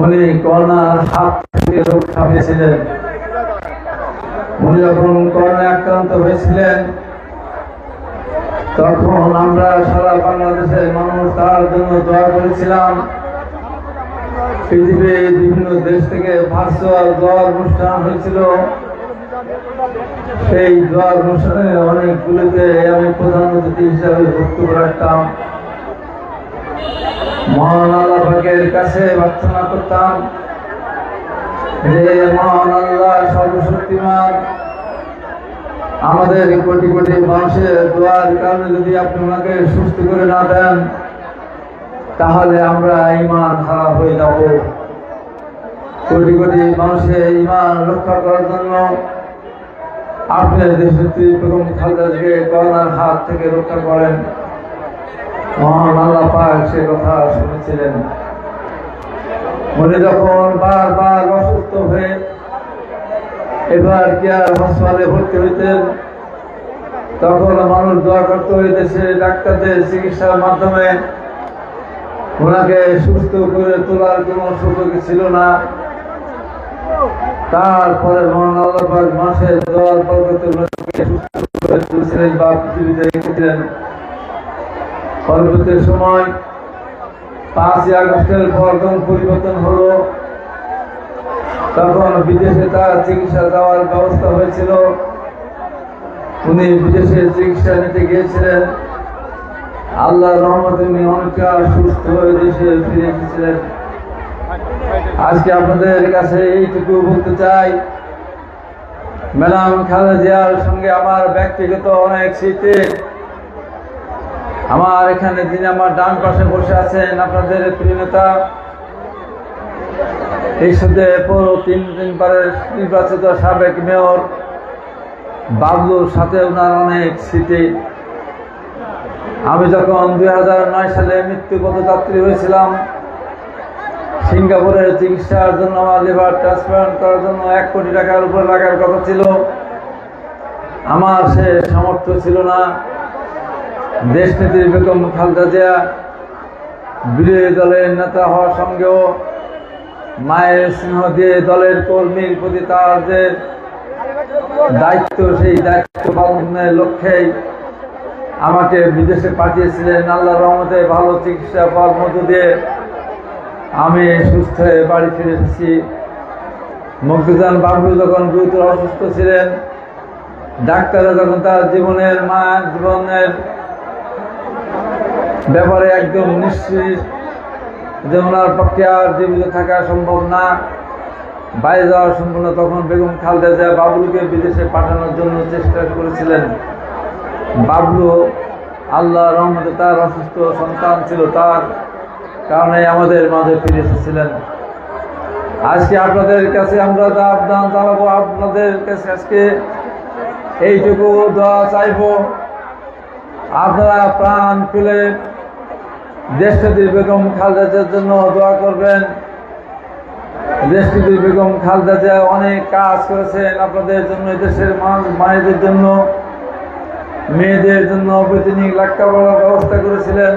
উনি করোনার হাত থেকে রক্ষা পেয়েছিলেন উনি যখন করোনা আক্রান্ত হয়েছিলেন, তখন আমরা সারা বাংলাদেশের মানুষ তার জন্য দোয়া করেছিলাম। পৃথিবীর বিভিন্ন দেশ থেকে ভার্চুয়াল দোয়ার অনুষ্ঠান হয়েছিল। সেই দোয়ার অনুষ্ঠানে অনেকগুলিতে আমি প্রধান অতিথি হিসাবে বক্তব্য রাখতাম। মহান আল্লাহ কাছে প্রার্থনা করতাম। যে মহান আল্লাহ সর্বশক্তিমান, আমাদের কোটি কোটি মানুষের দোয়ার কারণে যদি আপনি ওনাকে সুস্থ করে না দেন, তাহলে আমরা ইমান হারা হয়ে যাব। কোটি কোটি মানুষের ইমান রক্ষা করার জন্য আপনি দেশনেত্রী বেগম খালেদা জিকে করোনার হাত থেকে রক্ষা করেন। মহান আল্লাহ পাক সে কথা শুনেছিলেন। উনি যখন বারবার অসুস্থ হয়ে এবার হাসপাতালে ভর্তি হইতেন? তখন মানুষ দোয়া করতে হইতেছে, ডাক্তারদের চিকিৎসার মাধ্যমে ওনাকে সুস্থ করে তোলার কোনো সুযোগ ছিল না। তারপরে মহান আল্লাহ পাক মাসের দোয়ার পরবর্তী সুস্থ করে তুলেছিলেন বা পৃথিবীতে রেখেছিলেন। পরবর্তী সময় পাঁচই আগস্টের পর যখন পরিবর্তন হলো। তখন বিদেশে তার চিকিৎসা দেওয়ার ব্যবস্থা হয়েছিল। উনি বিদেশে চিকিৎসা নিতে গিয়েছিলেন। আল্লাহ রহমত উনি অনেকটা সুস্থ হয়ে দেশে ফিরে এসেছিলেন। আজকে আপনাদের কাছে এইটুকু বলতে চাই। ম্যাডাম খালেদা জিয়ার সঙ্গে আমার ব্যক্তিগত অনেক স্মৃতি। আমার এখানে যিনি আমার ডান পাশে বসে আছেন, আপনাদের প্রিয় নেতা, এই সাথে পুরো তিন তিনবারের নির্বাচিত সাবেক মেয়র বাবলুর সাথে ওনার অনেক স্মৃতি। আমি যখন দুই হাজার নয় সালে মৃত্যুপথ যাত্রী হয়েছিলাম, সিঙ্গাপুরের চিকিৎসার জন্য আমার লিভার ট্রান্সপ্লান্ট করার জন্য এক কোটি টাকার উপরে লাগার কথা ছিল। আমার সে সামর্থ্য ছিল না। দেশনেত্রী বেগম খালেদা জিয়া বিরোধী দলের নেতা হওয়ার সঙ্গেও মায়ের স্নেহ দিয়ে দলের কর্মীর প্রতি তার যে দায়িত্ব, সেই দায়িত্ব পালনের লক্ষ্যেই আমাকে বিদেশে পাঠিয়েছিলেন। আল্লাহ রহমতে ভালো চিকিৎসা পাওয়ার মধ্য দিয়ে আমি সুস্থ হয়ে বাড়ি ফিরে এসেছি। মকদুজান বাবলু যখন গুরুতর অসুস্থ ছিলেন, ডাক্তাররা যখন তার জীবনের মা, জীবনের ব্যাপারে একদম নিশ্চিত যে ওনার পক্ষে আর জীবিত থাকা সম্ভব না। বাইরে যাওয়া সম্ভব না তখন বেগম খালেদা জিয়া বাবলুকে বিদেশে পাঠানোর জন্য চেষ্টা করেছিলেন। বাবলু আল্লাহ রহমতে তার অসুস্থ সন্তান ছিল, তার কারণে আমাদের মাঝে ফিরে এসেছিলেন। আজকে আপনাদের কাছে আমরা যা আবদান জানাব, আপনাদের কাছে আজকে এইটুকু দোয়া চাইব। আপনারা প্রাণ খুলে দেশটি বেগম খালেদার জন্য দোয়া করবেন। দেশটি বেগম খালেদা জিয়া অনেক কাজ করেছেন আপনাদের জন্য, দেশের মানুষ মায়েদের জন্য, মেয়েদের জন্য বৈতনিক লেখাপড়ার ব্যবস্থা করেছিলেন।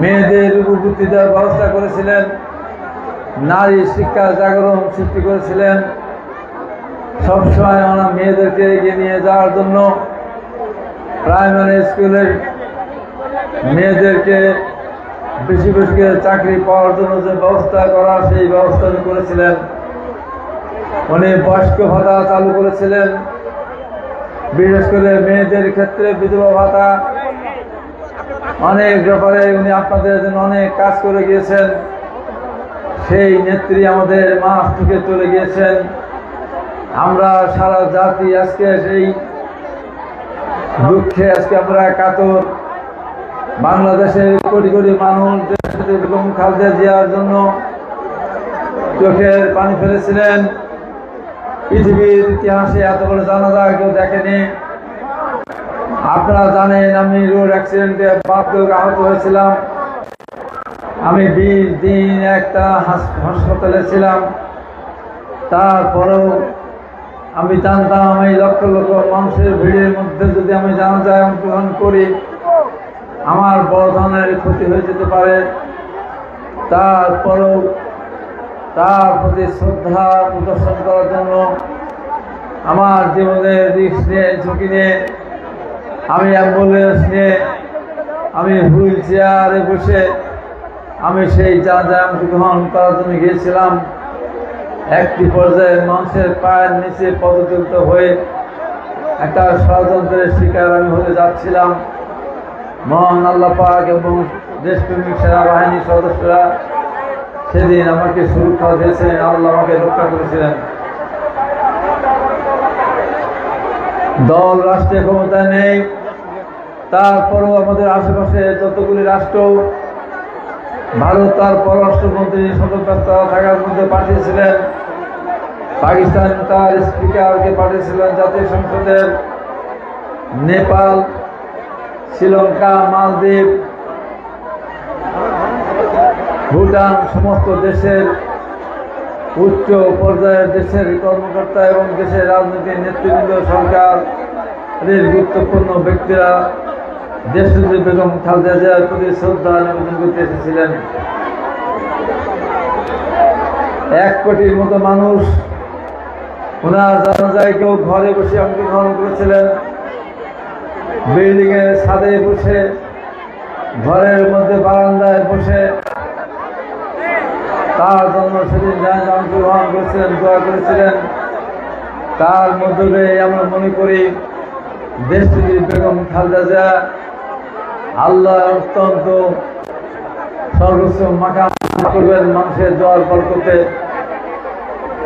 মেয়েদের উপবৃত্তি দেওয়ার ব্যবস্থা করেছিলেন। নারী শিক্ষা জাগরণ সৃষ্টি করেছিলেন। সবসময় আমরা মেয়েদেরকে এগিয়ে নিয়ে যাওয়ার জন্য প্রাইমারি স্কুলের মেয়েদেরকে বেশি বেশি করে চাকরি পাওয়ার জন্য যে ব্যবস্থা করা, সেই ব্যবস্থা করেছিলেন। উনি বয়স্ক ভাতা চালু করেছিলেন। বিশেষ করে মেয়েদের ক্ষেত্রে বিধবা ভাতা। অনেক ব্যাপারে উনি আপনাদের জন্য অনেক কাজ করে গিয়েছেন। সেই নেত্রী আমাদের মাস থেকে চলে গিয়েছেন। আমরা সারা জাতি আজকে সেই দুঃখে আজকে আমরা কাতর। বাংলাদেশের কোটি কোটি মানুষ বেগম খালেদা জিয়ার জন্য চোখের পানি ফেলেছিলেন। পৃথিবীর ইতিহাসে এত বড় জানাজা কেউ দেখেনি। আপনারা জানেন, আমি রোড অ্যাক্সিডেন্টে মারাত্মক আহত হয়েছিলাম। আমি বিশ দিন একটা হাস- হাসপাতালে ছিলাম। তারপরেও আমি জানতাম এই লক্ষ লক্ষ মানুষের ভিড়ের মধ্যে যদি আমি জানা যায় অংশগ্রহণ করি আমার বড় ধরনের ক্ষতি হয়ে যেতে পারে। তারপরেও তার প্রতি শ্রদ্ধা প্রদর্শন করার জন্য আমার জীবনের রিস্ক নিয়ে, ঝুঁকি নিয়ে, আমি অ্যাম্বুলেন্স নিয়ে, আমি হুইল চেয়ারে বসে আমি সেই জানাজায় অংশগ্রহণ করার জন্য গিয়েছিলাম। একটি পর্যায়ে মানুষের পায়ের নিচে পদতুলিত হয়ে একটা ষড়যন্ত্রের শিকার আমি হতে যাচ্ছিলাম। মহান আল্লাহ পাক এবং দেশপ্রেমিক সেনাবাহিনীর সদস্যরা সেদিন আমাকে সুরক্ষা দিয়েছিলেন আল্লাহ আমাকে রক্ষা করেছিলেন। দল রাষ্ট্রীয় ক্ষমতা নেই, তারপরও আমাদের আশেপাশে যতগুলি রাষ্ট্র, ভারত তার পররাষ্ট্রমন্ত্রী সতর্কতা থাকার মধ্যে পাঠিয়েছিলেন, পাকিস্তান তার স্পিকারকে পাঠিয়েছিলেন জাতীয় সংসদের, নেপাল শ্রীলঙ্কা, মালদ্বীপ, ভুটান, সমস্ত দেশের উচ্চ পর্যায়ের দেশের কর্মকর্তা এবং দেশের রাজনৈতিক নেতৃবৃন্দ সরকারের গুরুত্বপূর্ণ ব্যক্তিরা দেশনেত্রী বেগম খালেদা জিয়ার প্রতি শ্রদ্ধা নিবেদন করতে এসেছিলেন। এক কোটির মতো মানুষ, ওনার জানাজায় কেউ ঘরে বসে অংশগ্রহণ করেছিলেন। বিল্ডিং এর ছাদে বসে, ঘরের মধ্যে বারান্দায় বসে। তার জন্য সেদিন যান অংশগ্রহণ করেছিলেন, দোয়া করেছিলেন। তার মধ্য দিয়ে আমরা মনে করি দেশটি বেগম খালেদা জিয়া আল্লাহ অত্যন্ত সর্বোচ্চ মাকাম করবেন মানুষের দোয়ার বরকতে।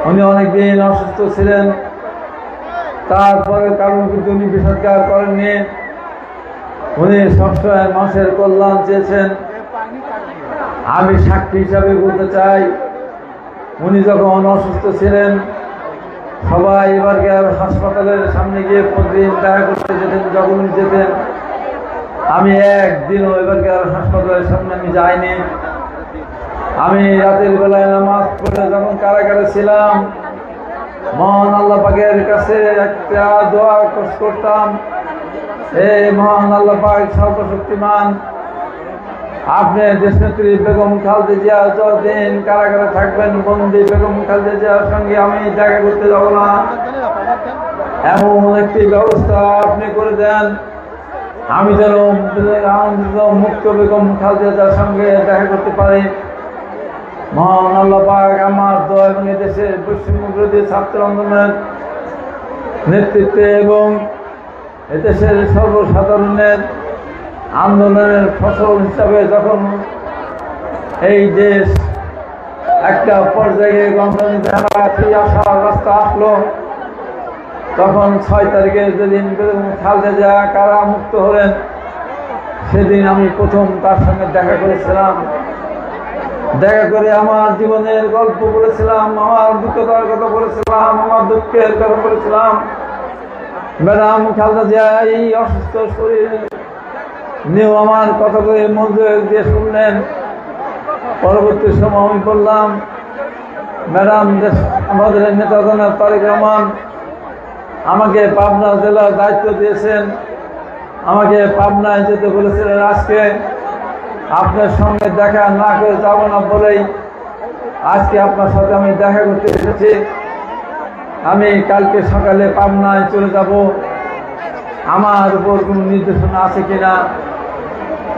উনি অনেকদিন অসুস্থ ছিলেন। তারপরে কারণ কিন্তু উনি বিষৎকার করেননি। উনি সবসময় মানুষের কল্যাণ চেয়েছেন। আমি সাক্ষী হিসাবে বলতে চাই, উনি যখন অসুস্থ ছিলেন, সবাই এবারকে হাসপাতালের সামনে গিয়ে প্রতিদিন দেখা করতে যেতেন যখন উনি যেতেন। আমি একদিনও এবারকে হাসপাতালের সামনে আমি যাইনি। আমি রাতের বেলায় নামাজ পড়ে যখন কারাগারে ছিলাম, মহান আল্লাহ পাকের কাছে একটা দোয়া করতাম। এ মহান আল্লাহ পাক সর্বশক্তিমান আপনি দেশনেত্রী বেগম খালদে জিয়া যতদিন কারাগারে থাকবেন, বন্দি বেগম খালদে জিয়ার সঙ্গে আমি দেখা করতে যাব না। এমন একটি ব্যবস্থা আপনি করে দেন। আমি যেন মুক্ত বেগম খালদে জিয়ার সঙ্গে দেখা করতে পারি। মহান আল্লাহ পাক আমার দোয়া এবং দেশের পশ্চিমবঙ্গ ছাত্র আন্দোলনের নেতৃত্বে এবং এদেশের সর্বসাধারণের আন্দোলনের ফসল হিসাবে যখন এই দেশ একটা পর্যায়ে ফিরে আসার রাস্তা আসলো, তখন ছয় তারিখে যেদিন খালদে যা কারা মুক্ত হলেন, সেদিন আমি প্রথম তার সঙ্গে দেখা করেছিলাম। দেখা করে আমার জীবনের গল্প বলেছিলাম, আমার দুঃখতার কথা বলেছিলাম, আমার দুঃখের কথা বলেছিলাম। ম্যাডাম খালদা জিয়া, এই অসুস্থ শরীর নিয়েও আমার কথা বলে মনোযোগ দিয়ে শুনলেন। পরবর্তী সময় আমি বললাম, ম্যাডাম আমাদের নেতা জনাব তারেক রহমান আমাকে পাবনা জেলার দায়িত্ব দিয়েছেন। আমাকে পাবনায় যেতে বলেছিলেন আজকে। আপনার সঙ্গে দেখা না করে যাব না বলেই আজকে আপনার সাথে আমি দেখা করতে এসেছি। আমি কালকে সকালে পাবনায় চলে যাব। আমার উপর কোনো নির্দেশনা আছে কিনা?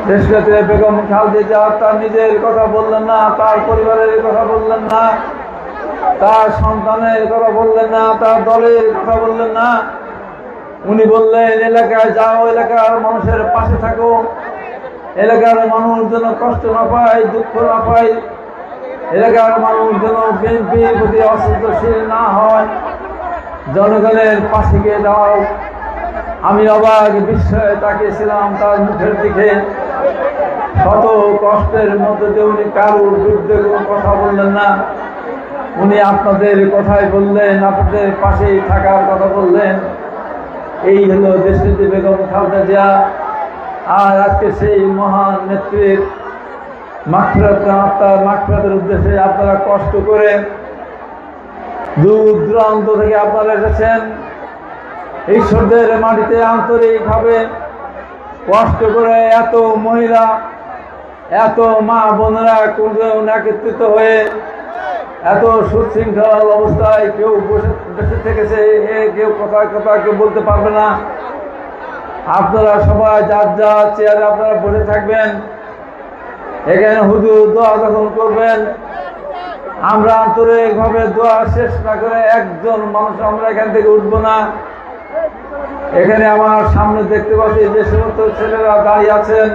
দেশগাতে বেগম খালদে যা তার নিজের কথা বললেন না, তার পরিবারের কথা বললেন না, তার সন্তানের কথা বললেন না, তার দলের কথা বললেন না। উনি বললেন, এলাকায় যাও, এলাকার মানুষের পাশে থাকো। এলাকার মানুষ যেন কষ্ট না পায়, দুঃখ না পায়। এলাকার মানুষ যেন বিএনপির প্রতি অসন্তোষী না হয়। জনগণের পাশে গিয়ে দাও। আমি অবাক বিস্ময়ে তাকিয়েছিলাম তার মুখের দিকে। শত কষ্টের মধ্যে দিয়ে উনি কারোর বিরুদ্ধে কোনো কথা বললেন না। উনি আপনাদের কথাই বললেন, আপনাদের পাশেই থাকার কথা বললেন। এই হলো দেশনীতি বেগম খালেদা জিয়া। আর আজকে সেই মহান নেত্রীর মাকফিরাত আত্মার মাকফিরাতের উদ্দেশ্যে আপনারা কষ্ট করে দূর দূরান্ত থেকে আপনারা এসেছেন। ঈশ্বরদের মাটিতে আন্তরিকভাবে কষ্ট করে এত মহিলা, এত মা বোনেরা কোন একত্রিত হয়ে এত সুশৃঙ্খল অবস্থায় কেউ বসে বসে থেকেছে কেউ কথা কথা কেউ বলতে পারবে না। আপনারা সবাই যার যা চেয়ারে আপনারা বসে থাকবেন। এখানে হুজুর দোয়া যখন করবেন আমরা আন্তরিকভাবে দোয়া শেষ না করে একজন মানুষ আমরা এখান থেকে উঠবো না। এখানে আমার সামনে দেখতে পাচ্ছি যে সমস্ত ছেলেরা দাঁড়িয়ে আছেন।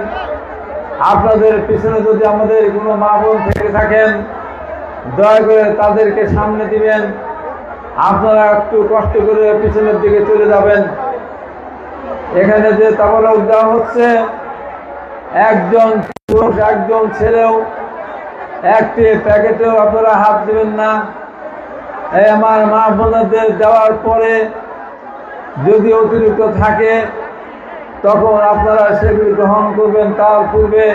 আপনাদের পিছনে যদি আমাদের কোনো মা বোন থেকে থাকেন, দয়া করে তাদেরকে সামনে দিবেন। আপনারা একটু কষ্ট করে পিছনের দিকে চলে যাবেন। এখানে যে তাবলক দেওয়া হচ্ছে, একজন পুরুষ, একজন ছেলেও একটি প্যাকেটেও আপনারা হাত দেবেন না। এই আমার মা বোনদের দেওয়ার পরে যদি অতিরিক্ত থাকে, তখন আপনারা সেগুলি গ্রহণ করবেন। তার পূর্বে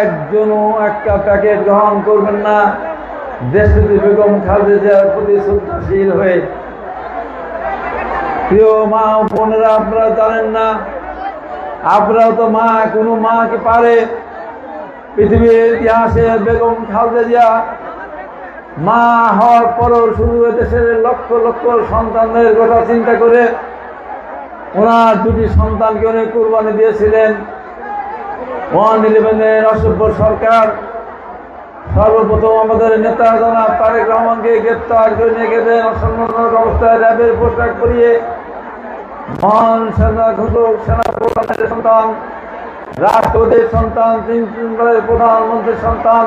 একজনও একটা প্যাকেট গ্রহণ করবেন না। দেশপতি বেগম খালেদার প্রতি শ্রদ্ধাশীল হয়ে। প্রিয় মা বোনেরা, আপনারা জানেন না, আপনারা তো মা, কোনো মা কি পারে? পৃথিবীর ইতিহাসে বেগম খালেদা মা হওয়ার পরও শুরু দেশের লক্ষ লক্ষ সন্তানদের কথা চিন্তা করে ওনার দুটি সন্তানকে উনি কোরবানি দিয়েছিলেন। ওয়ান ইলেভেনের অসভ্য সরকার, সর্বপ্রথম আমাদের নেতা জনাব তারেক রহমানকে গ্রেপ্তার করে নিয়ে গেলেন অসম্মান অবস্থায় র্যাবের পোশাক পরিয়ে। মহান সেনা ঘোষক, সেনা প্রধানের সন্তান রাষ্ট্রপতির সন্তান, তিন তিনবারের প্রধানমন্ত্রীর সন্তান।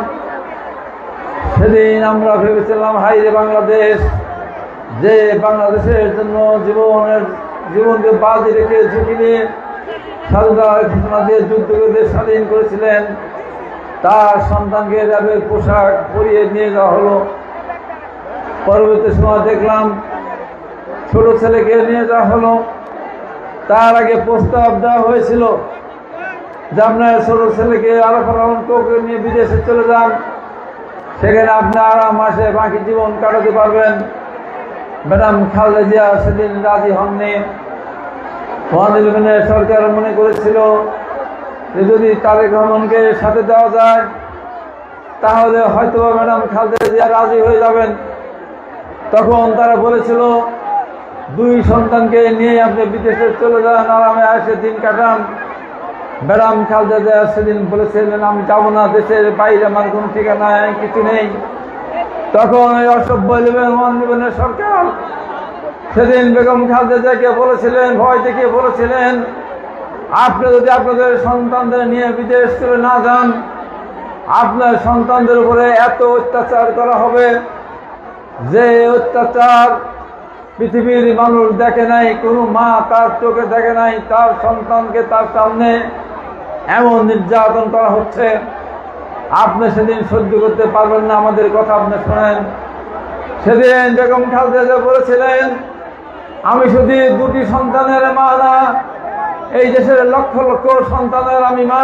সেদিন আমরা ভেবেছিলাম হাইরে বাংলাদেশ। যে বাংলাদেশের জন্য জীবনের, জীবনকে বাজি রেখে ঝুঁকি নিয়ে স্বাধীনতার ঘোষণা দিয়ে যুদ্ধ স্বাধীন করেছিলেন, তার সন্তানকে র্যাবের পোশাক পরিয়ে নিয়ে যাওয়া হলো। পরবর্তী সময় দেখলাম, ছোট ছেলেকে নিয়ে যাওয়া হলো। তার আগে প্রস্তাব দেওয়া হয়েছিল যে আপনার ছোট ছেলেকে আরও টোকে নিয়ে বিদেশে চলে যান, সেখানে আপনি আরাম মাসে বাকি জীবন কাটাতে পারবেন। ম্যাডাম খালেদা জিয়া সেদিন রাজি হননি। ওয়ান সরকার মনে করেছিল যে যদি তারেক রহমানকে সাথে দেওয়া যায়, তাহলে হয়তো ম্যাডাম খালেদা জিয়া রাজি হয়ে যাবেন। তখন তারা বলেছিল, দুই সন্তানকে নিয়ে আপনি বিদেশে চলে যান, আরামে আসে দিন কাটান। ম্যাডাম খালেদা জিয়া সেদিন বলেছিলেন, আমি যাব না, দেশের বাইরে আমার কোনো ঠিকানা কিছু নেই। তখন ওই অসভ্য নেবেনের সরকার সেদিন বেগম খালেদা জিয়াকে বলেছিলেন, ভয় দেখিয়ে বলেছিলেন, আপনি যদি আপনাদের সন্তানদের নিয়ে বিদেশ চলে না যান, আপনার সন্তানদের উপরে এত অত্যাচার করা হবে যে অত্যাচার পৃথিবীর মানুষ দেখে নাই, কোনো মা তার চোখে দেখে নাই, তার সন্তানকে তার সামনে এমন নির্যাতন করা হচ্ছে। আপনি সেদিন সহ্য করতে পারবেন না, আমাদের কথা আপনি শোনেন। সেদিন বেগম খালেদা বলেছিলেন, আমি শুধু দুটি সন্তানের মা না, এই দেশের লক্ষ লক্ষ সন্তানের আমি মা।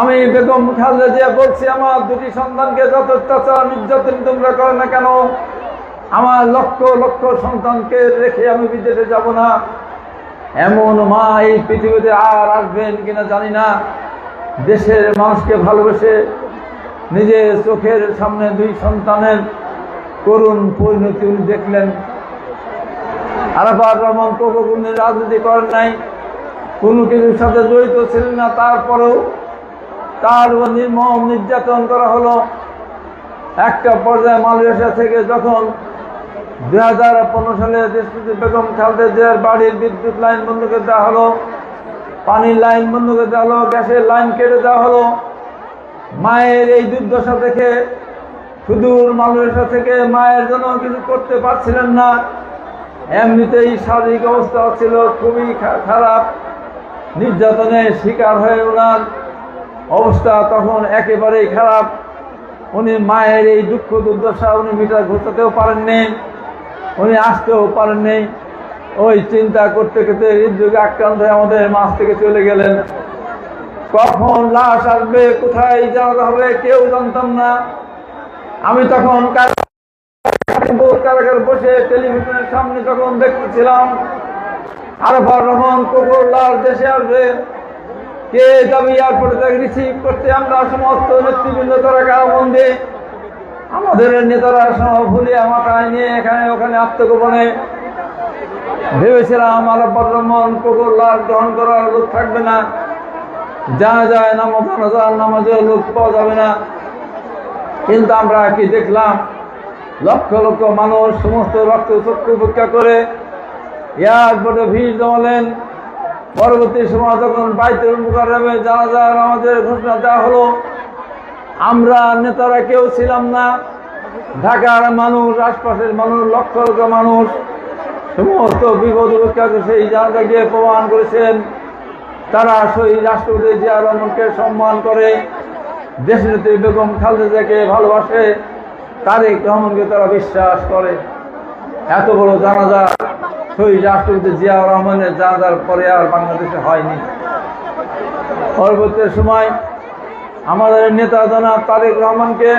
আমি বেগম খালেদা বলছি, আমার দুটি সন্তানকে যত অত্যাচার, নির্যাতন তোমরা করো না কেন আমার লক্ষ লক্ষ সন্তানকে রেখে আমি বিদেশে যাব না। এমন মা এই পৃথিবীতে আর আসবেন কিনা জানি না। দেশের মানুষকে ভালোবেসে নিজের চোখের সামনে দুই সন্তানের করুণ পরিণতি উনি দেখলেন। আরাফাত রহমান কখন রাজনীতি করেন নাই। কোনো কিছুর সাথে জড়িত ছিলেন না। তারপরেও তার নির্মম নির্যাতন করা হলো। একটা পর্যায়ে মালয়েশিয়া থেকে যখন দুই হাজার পনেরো সালে দেশপতি বেগম খালেদা জিয়ার বাড়ির বিদ্যুৎ লাইন বন্ধ করে দেওয়া হলো, পানির লাইন বন্ধ করে দেওয়া হলো, গ্যাসের লাইন কেটে দেওয়া হলো। মায়ের এই দুর্দশা দেখে সুদূর মালয়েশিয়া থেকে মায়ের জন্য কিছু করতে পারছিলেন না। এমনিতেই শারীরিক অবস্থা ছিল খুবই খারাপ নির্যাতনের শিকার হয়ে ওনার অবস্থা তখন একেবারেই খারাপ। উনি মায়ের এই দুঃখ দুর্দশা উনি মিটার ঘটাতেও পারেননি। উনি আসতেও পারেননি ওই চিন্তা করতে করতে হৃদযোগে আক্রান্ত হয়ে আমাদের মাছ থেকে চলে গেলেন। কখন লাশ আসবে, কোথায় যাওয়া হবে, কেউ জানতাম না। আমি তখন কারাগার বসে টেলিভিশনের সামনে তখন দেখতেছিলাম, আরফার রহমান কুকুর লাশ দেশে আসবে। কে যাবে এয়ারপোর্টে রিসিভ করতে? আমরা সমস্ত নেতৃবৃন্দ তারা কারাবন্দি। আমাদের নেতারা সব ভুলিয়া মাথায় নিয়ে এখানে, ওখানে আত্মগোপনে ভেবেছিলাম আরফার রহমান কবর লাশ গ্রহণ করার লোক থাকবে না। যা যায় নামাজ নামাজে লোক পাওয়া যাবে না। কিন্তু আমরা কি দেখলাম, লক্ষ লক্ষ মানুষ সমস্ত রক্ত চক্ষু উপেক্ষা করে এয়ারপোর্টে ভিড় জমালেন। পরবর্তী সময় যখন বাইতুল মুকাররমে জানাজার আমাদের ঘোষণা দেওয়া হলো আমরা নেতারা কেউ ছিলাম না। ঢাকার মানুষ, আশপাশের মানুষ লক্ষ লক্ষ মানুষ, সমস্ত বিপদ উপেক্ষা সেই জানাজা গিয়ে প্রমাণ করেছেন। তারা শহীদ রাষ্ট্রপতি জিয়া রহমানকে সম্মান করে দেশনেত্রী বেগম খালেদাকে ভালোবাসে, তারেক রহমানকে তারা বিশ্বাস করে। এত বড় জানাজা শহীদ রাষ্ট্রপতি জিয়া রহমানের জানাজার পরে আর বাংলাদেশে হয়নি। পরবর্তী সময় আমাদের নেতা জনাব তারেক রহমানকে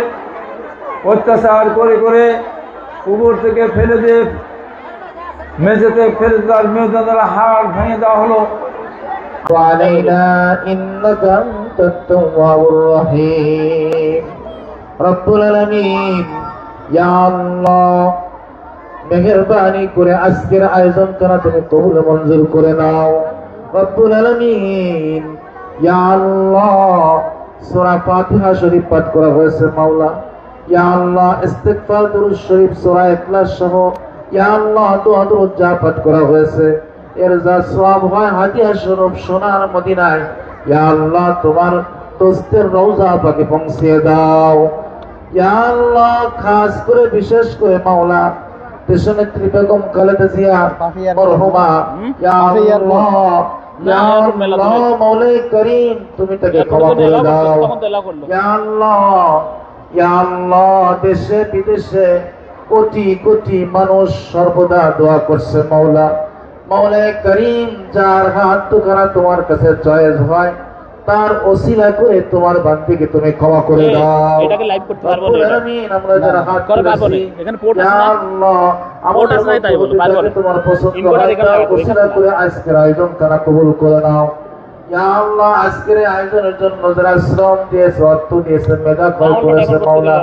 অত্যাচার করে করে উপর থেকে ফেলে দিয়ে মেঝেতে ফেলে দেওয়ার মেয়েদের হাড় ভেঙে দেওয়া হলো وعلينا إنك أنت التواب الرحيم رب العالمين يا الله মেহেরবানি করে আজকের আয়োজন করা তুমি কবুল মঞ্জুর করে নাও রব্বুল আলামিন ইয়া আল্লাহ সূরা ফাতিহা শরীফ পাঠ করা হয়েছে মাওলা। ইয়া আল্লাহ ইস্তিগফার দুরূদ শরীফ সূরা ইখলাস সহ ইয়া আল্লাহ দোয়া দুরূদ যা পাঠ করা হয়েছে এর যা সওয়াব হয় হাদিয়া স্বরূপ সোনার মদিনায় ইয়া আল্লাহ তোমার দোস্তের রওজা পাকে পৌঁছিয়ে দাও। ইয়া আল্লাহ খাস করে বিশেষ করে মাওলা দেশনেত্রী বেগম খালেদা জিয়া মরহুমা ইয়া আল্লাহ আল্লাহ মৌলাই করিম তুমি তাকে ক্ষমা করে দাও। আল্লাহ আল্লাহ দেশে বিদেশে কোটি কোটি মানুষ সর্বদা দোয়া করছে মাওলা। মাওলা করিম যার হাত দুখানা তোমার কাছে চয়েস হয়। তার ওসিলা করে তোমার বান্দিকে তুমি ক্ষমা করে দাও। এটাকে live করতে পারব না রব্বুল আমরা যারা হাত করে পারব না। তুলেছি, এখানে port আছে না? আল্লাহ, Port আছে তাই বলো, পারব তোমার পছন্দ হয় ওসিলা করে আজকের আয়োজন কবুল করে নাও। ইয়া আল্লাহ আজকের আয়োজনের জন্য যারা শ্রম দিয়েছে অর্থ দিয়েছে মেধা খরচ করেছে মাওলা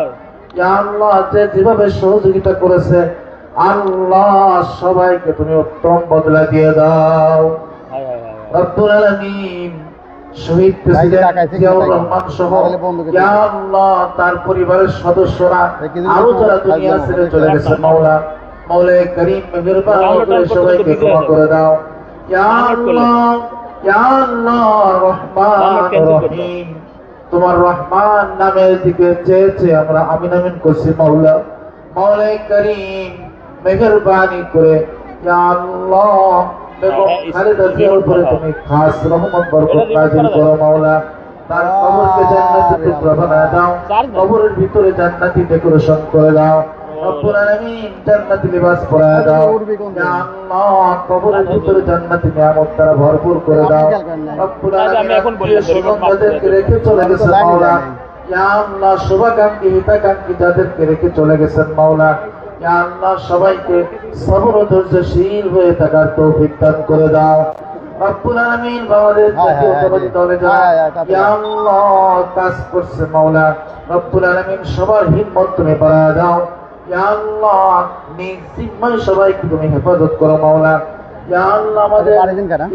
ইয়া আল্লাহ যে যেভাবে সহযোগিতা করেছে আল্লাহ সবাইকে তুমি উত্তম বদলা দিয়ে দাও। হায় হায় হায় হায়। রব্বুল আলামিন শহীদ প্রেসিডেন্ট জিয়াউর রহমান সহ তাহলে বন্ধ করে ইয়া আল্লাহ তার পরিবারের সদস্যরা আরও যারা দুনিয়া ছেড়ে চলে গেছে মাওলা মাওলা করিম মেহেরবান করে সবাইকে ক্ষমা করে দাও। ইয়া আল্লাহ ইয়া আল্লাহ রহমান ডাউনলোড cancel করতে। রহিম। তোমার রহমান নামের দিকে চেয়েছে আমরা আমিন আমিন করছি মাওলা। মাওলা করিম মেহেরবানি করে ইয়া আল্লাহ। বেগম হ্যাঁ, খালেদা জিয়ার উপরে তুমি খাস রহমত বরকত নাজিল করো মাওলা। তার কবরকে জান্নাতের টুকরা বানায় দাও। কবরের ভিতরে জান্নাতি ডেকোরেশন করে দাও। রব্বুল আলামিন জান্নাতি লিবাস পরায় দাও। উঠবে কোন দিন? ইয়া আল্লাহ কবরের ভিতরে জান্নাতি নিয়ামত দ্বারা ভরপুর করে দাও। রব্বুল আচ্ছা, আমি এখন। রেখে চলে গেছেন লাইন মাওলা। ইয়া আল্লাহ শুভাকাঙ্ক্ষী হিতাকাঙ্ক্ষী যাদেরকে রেখে চলে গেছেন মাওলা। আল্লাহ সবাইকে সবর ধৈর্যশীল হয়ে থাকার তৌফিক দান করে দাও রব্বুল আলামিন বাবাদের জাতীয় দলে জি। দলে যারা তারপরে। ইয়া আল্লাহ কাজ করছে মাওলা রব্বুল আলামিন সবার হিম্মত তুমি বাড়ায় দাও ইয়া আল্লাহ নিজ জিম্মায় সবাইকে তুমি হেফাজত করো মাওলা ইয়া আল্লাহ আমাদের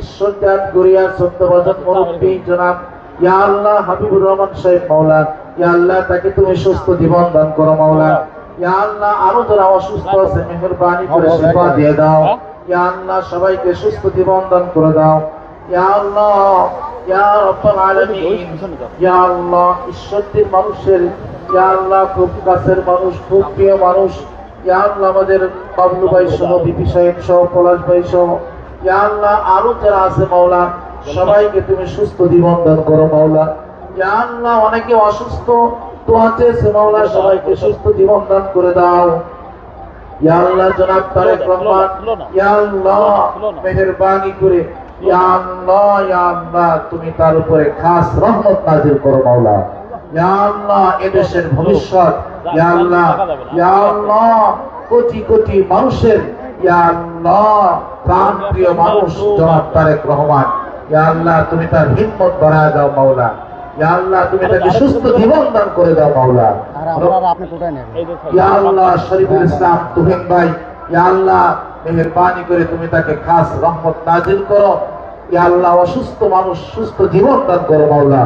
ঈশ্বর জাত গড়িয়ার সত্যবাদন মুরব্বী জনাব ইয়া আল্লাহ হাবিবুর রহমান সাহেব মাওলা ইয়া আল্লাহ তাকে তুমি সুস্থ জীবন দান করো মাওলা ইয়া আল্লাহ আরও যারা অসুস্থ আছে মেহেরবানি করে হ্যাঁ, শিফা হ্যাঁ। দিয়ে দাও। হ্যাঁ? ইয়া আল্লাহ সবাইকে সুস্থ জীবন দান করে দাও। ইয়া আল্লাহ ইয়া রব্বাল আলামিন। ইয়া আল্লাহ ঈশ্বরদের মানুষের ইয়া আল্লাহ খুব কাছের মানুষ খুব প্রিয় মানুষ। ইয়া আল্লাহ আমাদের বাবলু ভাই সহ বিপি সাহেব সহ পলাশ ভাই সহ। ইয়া আল্লাহ আরও যারা আছে মাওলা সবাইকে তুমি সুস্থ জীবন দান করো মাওলা। ইয়া আল্লাহ অনেকে অসুস্থ চেয়েছে মাওলা সবাইকে সুস্থ জীবন দান করে দাও। ইয়া আল্লাহ জনাব তারেক রহমান ইয়া আল্লাহ মেহেরবানি করে ইয়া আল্লাহ ইয়া আল্লাহ তুমি তার উপরে খাস রহমত নাজিল করো মাওলা। ইয়া আল্লাহ এদেশের ভবিষ্যৎ ইয়া আল্লাহ ইয়া আল্লাহ কোটি কোটি মানুষের ইয়া আল্লাহ প্রাণ প্রিয় মানুষ জনাব তারেক রহমান। ইয়া আল্লাহ তুমি তার হিম্মত বাড়ায় দাও মাওলা। আল্লাহ তুমি তাকে সুস্থ জীবন দান করে দাও মাওলা। এই যে ইয়া আল্লাহ শরীফুল ইসলাম তুহিন ভাই আল্লাহ মেহেরবানি করে তুমি তাকে খাস রহমত নাজিল করো। আল্লাহ অসুস্থ মানুষ সুস্থ জীবন দান করো মাওলা।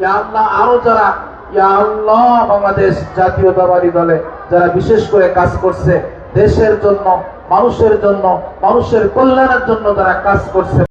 ইয়া আল্লাহ আরও যারা ইয়া আল্লাহ বাংলাদেশ জাতীয়তাবাদী দলে যারা বিশেষ করে কাজ করছে দেশের জন্য মানুষের জন্য মানুষের কল্যাণের জন্য যারা কাজ করছে।